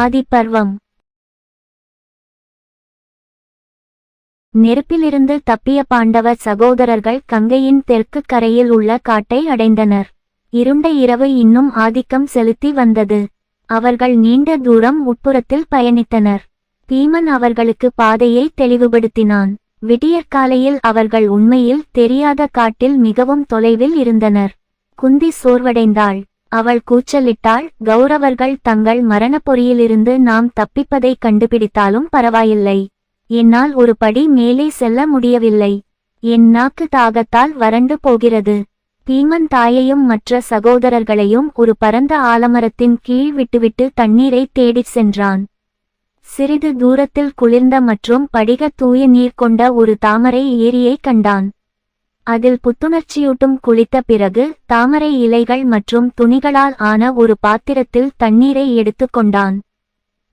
ஆதிப்பர்வம். நெருப்பிலிருந்து தப்பிய பாண்டவ சகோதரர்கள் கங்கையின் தெற்கு கரையில் உள்ள காட்டை அடைந்தனர். இருண்ட இரவு இன்னும் ஆதிக்கம் செலுத்தி வந்தது. அவர்கள் நீண்ட தூரம் உட்புறத்தில் பயணித்தனர். பீமன் அவர்களுக்கு பாதையை தெளிவுபடுத்தினான். விடியற்காலையில் அவர்கள் உண்மையில் தெரியாத காட்டில் மிகவும் தொலைவில் இருந்தனர். குந்தி சோர்வடைந்தாள். அவள் கூச்சலிட்டாள் கௌரவர்கள் தங்கள் மரணப்பொறியிலிருந்து நாம் தப்பிப்பதை கண்டுபிடித்தாலும் பரவாயில்லை. என்னால் ஒரு படி மேலே செல்ல முடியவில்லை. என் நாக்கு தாகத்தால் வறண்டு போகிறது. பீமன் தாயையும் மற்ற சகோதரர்களையும் ஒரு பரந்த ஆலமரத்தின் கீழ் விட்டுவிட்டு தண்ணீரை தேடிச் சென்றான். சிறிது தூரத்தில் குளிர்ந்த மற்றும் படிக தூய நீர் கொண்ட ஒரு தாமரை ஏரியை கண்டான். அதில் புத்துணர்ச்சியூட்டும் குளித்த பிறகு தாமரை இலைகள் மற்றும் துணிகளால் ஆன ஒரு பாத்திரத்தில் தண்ணீரை எடுத்துக்கொண்டான்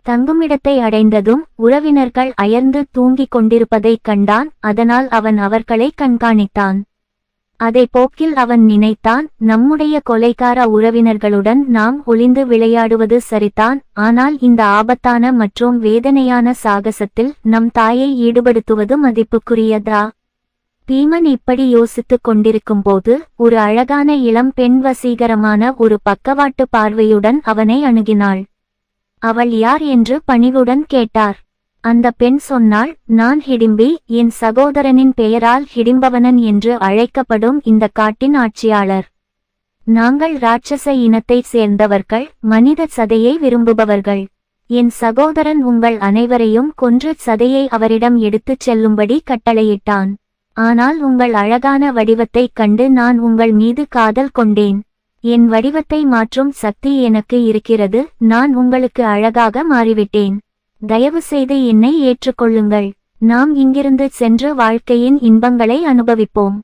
தங்குமிடத்தை அடைந்ததும் உறவினர்கள் அயர்ந்து தூங்கிக் கொண்டிருப்பதைக் கண்டான். அதனால் அவன் அவர்களை கண்காணித்தான். அதை போக்கில் அவன் நினைத்தான். நம்முடைய கொலைக்கார உறவினர்களுடன் நாம் ஒளிந்து விளையாடுவது சரிதான். ஆனால் இந்த ஆபத்தான மற்றும் வேதனையான சாகசத்தில் நம் தாயை ஈடுபடுத்துவது மதிப்புக்குரியதா? பீமன் இப்படி யோசித்துக் கொண்டிருக்கும்போது ஒரு அழகான இளம் பெண் வசீகரமான ஒரு பக்கவாட்டு பார்வையுடன் அவனை அணுகினாள். அவள் யார்? என்று பணிவுடன் கேட்டார். அந்த பெண் சொன்னாள் நான் ஹிடிம்பி என் சகோதரனின் பெயரால் ஹிடிம்பவனன் என்று அழைக்கப்படும் இந்த காட்டின் ஆட்சியாளர். நாங்கள் ராட்சச இனத்தைச் சேர்ந்தவர்கள் மனித சதையை விரும்புபவர்கள். என் சகோதரன் உங்கள் அனைவரையும் கொன்று சதையை அவரிடம் எடுத்துச் செல்லும்படி கட்டளையிட்டான். ஆனால் உங்கள் அழகான வடிவத்தைக் கண்டு நான் உங்கள் மீது காதல் கொண்டேன். என் வடிவத்தை மாற்றும் சக்தி எனக்கு இருக்கிறது நான் உங்களுக்கு அழகாக மாறிவிட்டேன். தயவு செய்து என்னை ஏற்றுக்கொள்ளுங்கள். நாம் இங்கிருந்து சென்று வாழ்க்கையின் இன்பங்களை அனுபவிப்போம்.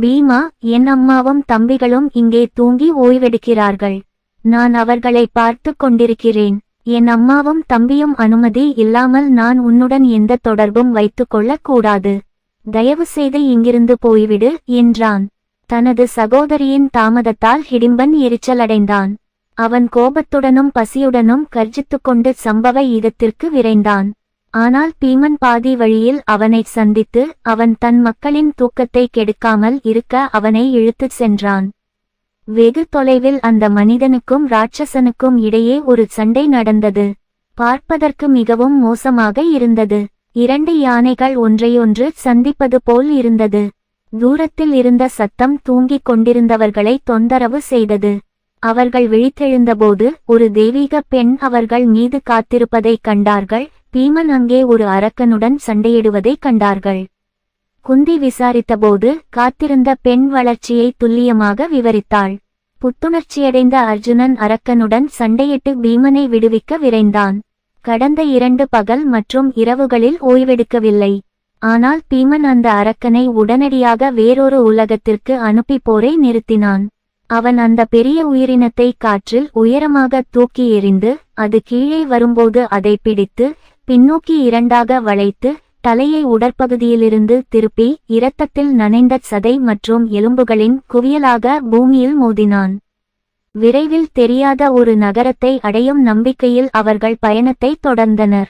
பீமா என் அம்மாவும் தம்பிகளும் இங்கே தூங்கி ஓய்வெடுக்கிறார்கள். நான் அவர்களை பார்த்து கொண்டிருக்கிறேன். என் அம்மாவும் தம்பியும் அனுமதி இல்லாமல் நான் உன்னுடன் எந்த தொடர்பும் வைத்துக் கூடாது. தயவு செய்து இங்கிருந்து போய்விடு என்றான். தனது சகோதரியின் தாமதத்தால் ஹிடிம்பன் எரிச்சலடைந்தான். அவன் கோபத்துடனும் பசியுடனும் கர்ஜித்துக்கொண்டு சம்பவ இடத்திற்கு விரைந்தான். ஆனால் பீமன் பாதி வழியில் அவனை சந்தித்து அவன் தன் மக்களின் தூக்கத்தை கெடுக்காமல் இருக்க அவனை இழுத்துச் சென்றான். வெகு தொலைவில் அந்த மனிதனுக்கும் ராட்சசனுக்கும் இடையே ஒரு சண்டை நடந்தது. பார்ப்பதற்கு மிகவும் மோசமாக இருந்தது. இரண்டு யானைகள் ஒன்றையொன்று சந்திப்பது போல் இருந்தது. தூரத்தில் இருந்த சத்தம் தூங்கிக் கொண்டிருந்தவர்களை தொந்தரவு செய்தது. அவர்கள் விழித்தெழுந்தபோது ஒரு தெய்வீக பெண் அவர்கள் மீது காத்திருப்பதைக் கண்டார்கள். பீமன் அங்கே ஒரு அரக்கனுடன் சண்டையிடுவதைக் கண்டார்கள். குந்தி விசாரித்தபோது காத்திருந்த பெண் வளர்ச்சியை துல்லியமாக விவரித்தாள். புத்துணர்ச்சியடைந்த அர்ஜுனன் அரக்கனுடன் சண்டையிட்டு பீமனை விடுவிக்க விரைந்தான். கடந்த இரண்டு பகல் மற்றும் இரவுகளில் ஓய்வெடுக்கவில்லை. ஆனால் பீமன் அந்த அரக்கனை உடனடியாக வேறொரு உலகத்திற்கு அனுப்பி போரை நிறுத்தினான். அவன் அந்த பெரிய உயிரினத்தை காற்றில் உயரமாக தூக்கி எறிந்து அது கீழே வரும்போது அதை பிடித்து பின்னோக்கி இரண்டாக வளைத்து தலையை உடற்பகுதியிலிருந்து திருப்பி இரத்தத்தில் நனைந்த சதை மற்றும் எலும்புகளின் குவியலாக பூமியில் மோதினான். விரைவில் தெரியாத ஒரு நகரத்தை அடையும் நம்பிக்கையில் அவர்கள் பயணத்தை தொடர்ந்தனர்.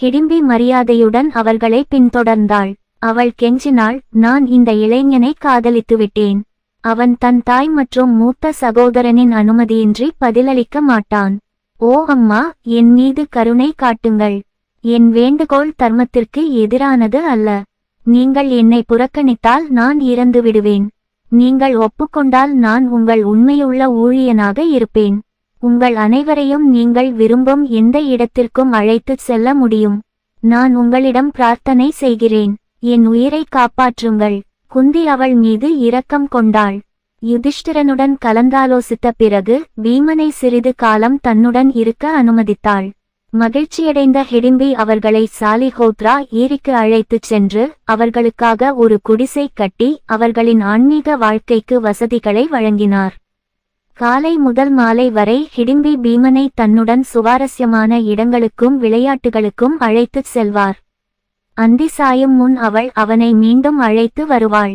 ஹிடிம்பி மரியாதையுடன் அவர்களை பின்தொடர்ந்தாள். அவள் கெஞ்சினாள் நான் இந்த இளைஞனை காதலித்துவிட்டேன். அவன் தன் தாய் மற்றும் மூத்த சகோதரனின் அனுமதியின்றி பதிலளிக்க மாட்டான். ஓ அம்மா என் மீது கருணை காட்டுங்கள். என் வேண்டுகோள் தர்மத்திற்கு எதிரானது அல்ல. நீங்கள் என்னை புறக்கணித்தால் நான் இறந்து விடுவேன் நீங்கள் ஒப்புக்கொண்டால் நான் உங்கள் உண்மையுள்ள ஊழியனாக இருப்பேன். உங்கள் அனைவரையும் நீங்கள் விரும்பும் எந்த இடத்திற்கும் அழைத்துச் செல்ல முடியும். நான் உங்களிடம் பிரார்த்தனை செய்கிறேன். என் உயிரை காப்பாற்றுங்கள். குந்தி அவள் மீது இரக்கம் கொண்டாள். யுதிஷ்டிரனுடன் கலந்தாலோசித்த பிறகு வீமனை சிறிது காலம் தன்னுடன் இருக்க அனுமதித்தாள். மகிழ்ச்சியடைந்த ஹிடிம்பி அவர்களை சாலிஹோத்ரா ஏரிக்கு அழைத்துச் சென்று அவர்களுக்காக ஒரு குடிசை கட்டி அவர்களின் ஆன்மீக வாழ்க்கைக்கு வசதிகளை வழங்கினார். காலை முதல் மாலை வரை ஹிடிம்பி பீமனை தன்னுடன் சுவாரஸ்யமான இடங்களுக்கும் விளையாட்டுகளுக்கும் அழைத்துச் செல்வார். அந்தி சாயும் முன் அவள் அவனை மீண்டும் அழைத்து வருவாள்.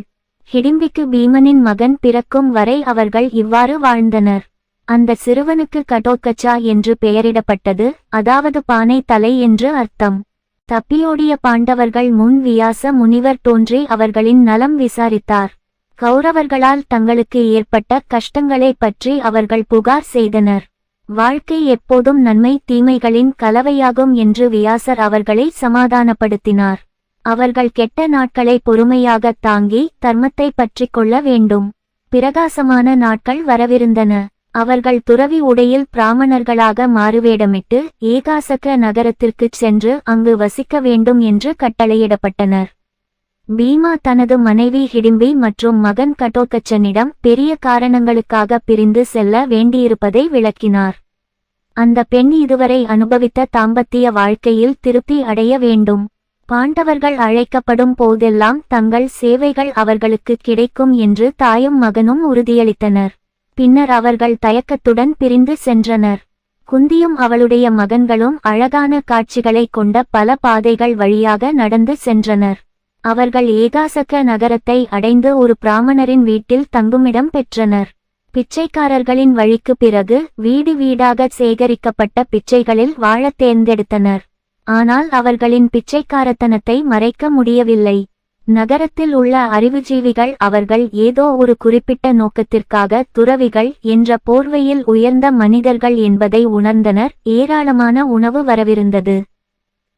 ஹிடிம்பிக்கு பீமனின் மகன் பிறக்கும் வரை அவர்கள் இவ்வாறு வாழ்ந்தனர். அந்த சிறுவனுக்கு கடோக்கச்சா என்று பெயரிடப்பட்டது அதாவது பானை தலை என்று அர்த்தம். தப்பியோடிய பாண்டவர்கள் முன் வியாச முனிவர் தோன்றி அவர்களின் நலம் விசாரித்தார். கௌரவர்களால் தங்களுக்கு ஏற்பட்ட கஷ்டங்களைப் பற்றி அவர்கள் புகார் செய்தனர். வாழ்க்கை எப்போதும் நன்மை தீமைகளின் கலவையாகும் என்று வியாசர் அவர்களை சமாதானப்படுத்தினார். அவர்கள் கெட்ட நாட்களை பொறுமையாகத் தாங்கி தர்மத்தை பற்றிக் கொள்ள வேண்டும். பிரகாசமான நாட்கள் வரவிருந்தன. அவர்கள் துறவி உடையில் பிராமணர்களாக மாறுவேடமிட்டு ஏகாசக்க நகரத்திற்குச் சென்று அங்கு வசிக்க வேண்டும் என்று கட்டளையிடப்பட்டனர். பீமா தனது மனைவி ஹிடிம்பி மற்றும் மகன் கட்டோக்கச்சனிடம் பெரிய காரணங்களுக்காக பிரிந்து செல்ல வேண்டியிருப்பதை விளக்கினார். அந்த பெண் இதுவரை அனுபவித்த தாம்பத்திய வாழ்க்கையில் திருப்தி அடைய வேண்டும். பாண்டவர்கள் அழைக்கப்படும் போதெல்லாம் தங்கள் சேவைகள் அவர்களுக்கு கிடைக்கும் என்று தாயும் மகனும் உறுதியளித்தனர். பின்னர் அவர்கள் தயக்கத்துடன் பிரிந்து சென்றனர். குந்தியும் அவளுடைய மகன்களும் அழகான காட்சிகளைக் கொண்ட பல பாதைகள் வழியாக நடந்து சென்றனர். அவர்கள் ஏகாசக்க நகரத்தை அடைந்து ஒரு பிராமணரின் வீட்டில் தங்குமிடம் பெற்றனர். பிச்சைக்காரர்களின் வழிக்கு பிறகு வீடு வீடாக சேகரிக்கப்பட்ட பிச்சைகளில் வாழத் தேர்ந்தெடுத்தனர். ஆனால் அவர்களின் பிச்சைக்காரத்தனத்தை மறைக்க முடியவில்லை. நகரத்தில் உள்ள அறிவுஜீவிகள் அவர்கள் ஏதோ ஒரு குறிப்பிட்ட நோக்கத்திற்காக துறவிகள் என்ற போர்வையில் உயர்ந்த மனிதர்கள் என்பதை உணர்ந்தனர். ஏராளமான உணவு வரவிருந்தது.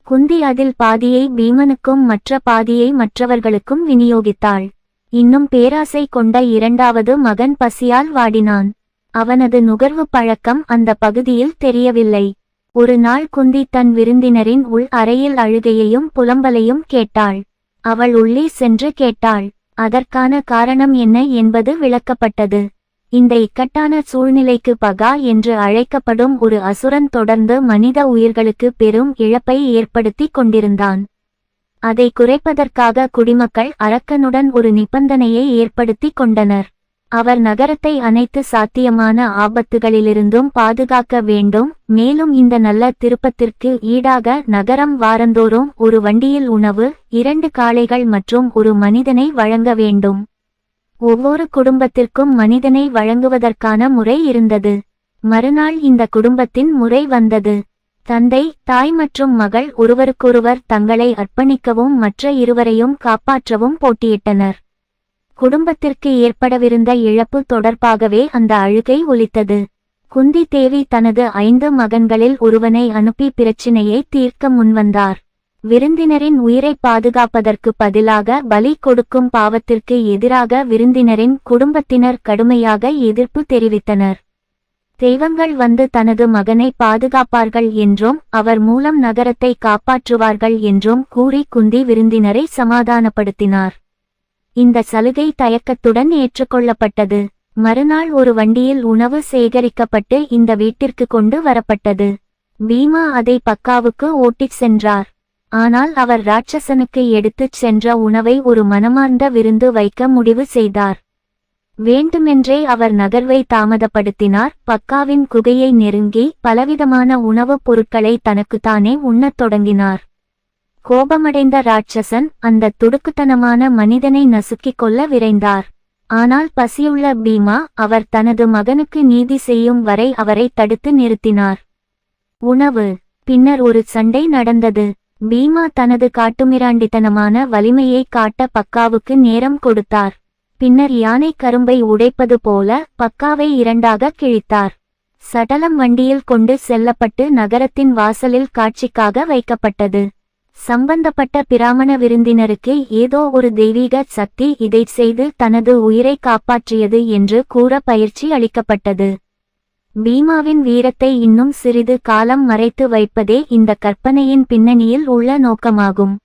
குந்தி அதில் பாதியை பீமனுக்கும் மற்ற பாதியை மற்றவர்களுக்கும் விநியோகித்தாள். இன்னும் பேராசை கொண்ட இரண்டாவது மகன் பசியால் வாடினான். அவனது நுகர்வு பழக்கம் அந்த பகுதியில் தெரியவில்லை. ஒரு நாள் குந்தி தன் விருந்தினரின் உள் அறையில் அழுகையையும் புலம்பலையும் கேட்டாள். அவள் உள்ளே சென்று கேட்டாள் அதற்கான காரணம் என்ன? என்பது விளக்கப்பட்டது. இந்த இக்கட்டான சூழ்நிலைக்கு பகா என்று அழைக்கப்படும் ஒரு அசுரன் தொடர்ந்து மனித உயிர்களுக்கு பெரும் இழப்பை ஏற்படுத்தி கொண்டிருந்தான். அதை குறைப்பதற்காக குடிமக்கள் அரக்கனுடன் ஒரு நிபந்தனையை ஏற்படுத்தி கொண்டனர். அவர் நகரத்தை அனைத்து சாத்தியமான ஆபத்துகளிலிருந்தும் பாதுகாக்க வேண்டும். மேலும் இந்த நல்ல திருப்பத்திற்கு ஈடாக நகரம் வாரந்தோறும் ஒரு வண்டியில் உணவு இரண்டு காளைகள் மற்றும் ஒரு மனிதனை வழங்க வேண்டும். ஒவ்வொரு குடும்பத்திற்கும் மனிதனை வழங்குவதற்கான முறை இருந்தது. மறுநாள் இந்த குடும்பத்தின் முறை வந்தது. தந்தை தாய் மற்றும் மகள் ஒருவருக்கொருவர் தங்களை அர்ப்பணிக்கவும் மற்ற இருவரையும் காப்பாற்றவும் போட்டியிட்டனர். குடும்பத்திற்கு ஏற்படவிருந்த இழப்பு தொடர்பாகவே அந்த அழுகை ஒலித்தது. குந்தி தேவி தனது ஐந்து மகன்களில் ஒருவனை அனுப்பி பிரச்சினையை தீர்க்க முன்வந்தார். விருந்தினரின் உயிரை பாதுகாப்பதற்கு பதிலாக பலி கொடுக்கும் பாவத்திற்கு எதிராக விருந்தினரின் குடும்பத்தினர் கடுமையாக எதிர்ப்பு தெரிவித்தனர். தெய்வங்கள் வந்து தனது மகனை பாதுகாப்பார்கள் என்றும் அவர் மூலம் நகரத்தை காப்பாற்றுவார்கள் என்றும் கூறி குந்தி விருந்தினரை சமாதானப்படுத்தினார். இந்த சலுகை தயக்கத்துடன் ஏற்றுக்கொள்ளப்பட்டது. மறுநாள் ஒரு வண்டியில் உணவு சேகரிக்கப்பட்டு இந்த வீட்டிற்கு கொண்டு வரப்பட்டது. பீமா அதை பக்காவுக்கு ஓட்டிச் சென்றார். ஆனால் அவர் ராட்சசனுக்கு எடுத்துச் சென்ற உணவை ஒரு மனமார்ந்த விருந்து வைக்க முடிவு செய்தார். வேண்டுமென்றே அவர் நகர்வை தாமதப்படுத்தினார். பக்காவின் குகையை நெருங்கி பலவிதமான உணவுப் பொருட்களை தனக்குத்தானே உண்ணத் தொடங்கினார். கோபமடைந்த ராட்சசன் அந்த துடுக்குத்தனமான மனிதனை நசுக்கிக் கொள்ள விரைந்தார். ஆனால் பசியுள்ள பீமா அவர் தனது மகனுக்கு நீதி செய்யும் வரை அவரை தடுத்து நிறுத்தினார். உணவு. பின்னர் ஒரு சண்டை நடந்தது. பீமா தனது காட்டுமிராண்டித்தனமான வலிமையை காட்ட பக்காவுக்கு நேரம் கொடுத்தார். பின்னர் யானை கரும்பை உடைப்பது போல பக்காவை இரண்டாக கிழித்தார். சடலம் வண்டியில் கொண்டு செல்லப்பட்டு நகரத்தின் வாசலில் காட்சிக்காக வைக்கப்பட்டது. சம்பந்தப்பட்ட பிராமண விருந்தினருக்கு ஏதோ ஒரு தெய்வீக சக்தி இதைச் செய்து தனது உயிரை காப்பாற்றியது என்று கூற பயிற்சி அளிக்கப்பட்டது. பீமாவின் வீரத்தை இன்னும் சிறிது காலம் மறைத்து வைப்பதே இந்த கற்பனையின் பின்னணியில் உள்ள நோக்கமாகும்.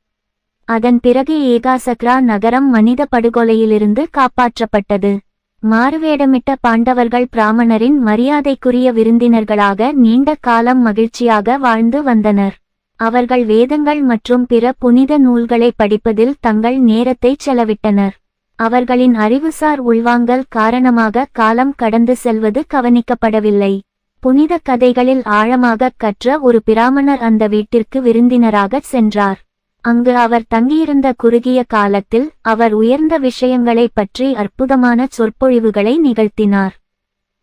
அதன் பிறகு ஏகாசக்ரா நகரம் மனித படுகொலையிலிருந்து காப்பாற்றப்பட்டது. மாறுவேடமிட்ட பாண்டவர்கள் பிராமணரின் மரியாதைக்குரிய விருந்தினர்களாக நீண்ட காலம் மகிழ்ச்சியாக வாழ்ந்து வந்தனர். அவர்கள் வேதங்கள் மற்றும் பிற புனித நூல்களை படிப்பதில் தங்கள் நேரத்தை செலவிட்டனர். அவர்களின் அறிவுசார் உள்வாங்கல் காரணமாக காலம் கடந்து செல்வது கவனிக்கப்படவில்லை. புனித கதைகளில் ஆழமாக கற்ற ஒரு பிராமணர் அந்த வீட்டிற்கு விருந்தினராகச் சென்றார். அங்கு அவர் தங்கியிருந்த குறுகிய காலத்தில் அவர் உயர்ந்த விஷயங்களைப் பற்றி அற்புதமான சொற்பொழிவுகளை நிகழ்த்தினார்.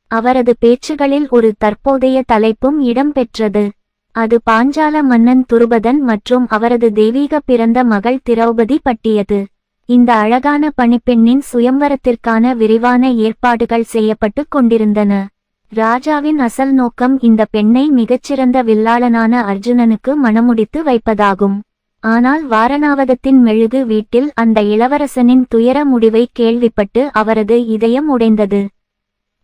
அவரது பேச்சுகளில் ஒரு தற்போதைய தலைப்பும் இடம்பெற்றது அது பாஞ்சால மன்னன் துருபதன் மற்றும் அவரது தெய்வீக பிறந்த மகள் திரௌபதி பட்டியது. இந்த அழகான பணிப்பெண்ணின் சுயம்வரத்திற்கான விரிவான ஏற்பாடுகள் செய்யப்பட்டு கொண்டிருந்தன. ராஜாவின் அசல் நோக்கம் இந்த பெண்ணை மிகச்சிறந்த வில்லாளனான அர்ஜுனனுக்கு மணமுடித்து வைப்பதாகும். ஆனால் வாரணாவதத்தின் மெழுகு வீட்டில் அந்த இளவரசனின் துயர முடிவை கேள்விப்பட்டு அவரது இதயம் உடைந்தது.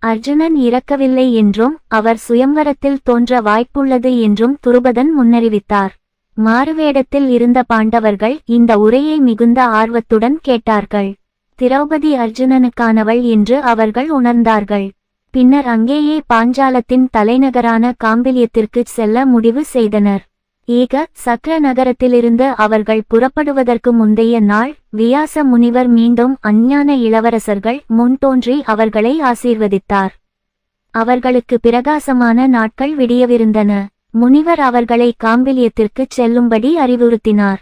அர்ஜுனன் இறக்கவில்லை என்றும் அவர் சுயம்வரத்தில் தோன்ற வாய்ப்புள்ளது என்றும் துருபதன் முன்னறிவித்தார். மாறுவேடத்தில் இருந்த பாண்டவர்கள் இந்த உரையை மிகுந்த ஆர்வத்துடன் கேட்டார்கள். திரௌபதி அர்ஜுனனுக்கானவள் என்று அவர்கள் உணர்ந்தார்கள். பின்னர் அங்கேயே பாஞ்சாலத்தின் தலைநகரான காம்பிலியத்திற்கு செல்ல முடிவு செய்தனர். ஈக சக்ர நகரத்திலிருந்து அவர்கள் புறப்படுவதற்கு முந்தைய நாள் வியாச முனிவர் மீண்டும் அஞ்ஞான இளவரசர்கள் முன்தோன்றி அவர்களை ஆசீர்வதித்தார். அவர்களுக்கு பிரகாசமான நாட்கள் விடியவிருந்தன. முனிவர் அவர்களை காம்பிலியத்திற்குச் செல்லும்படி அறிவுறுத்தினார்.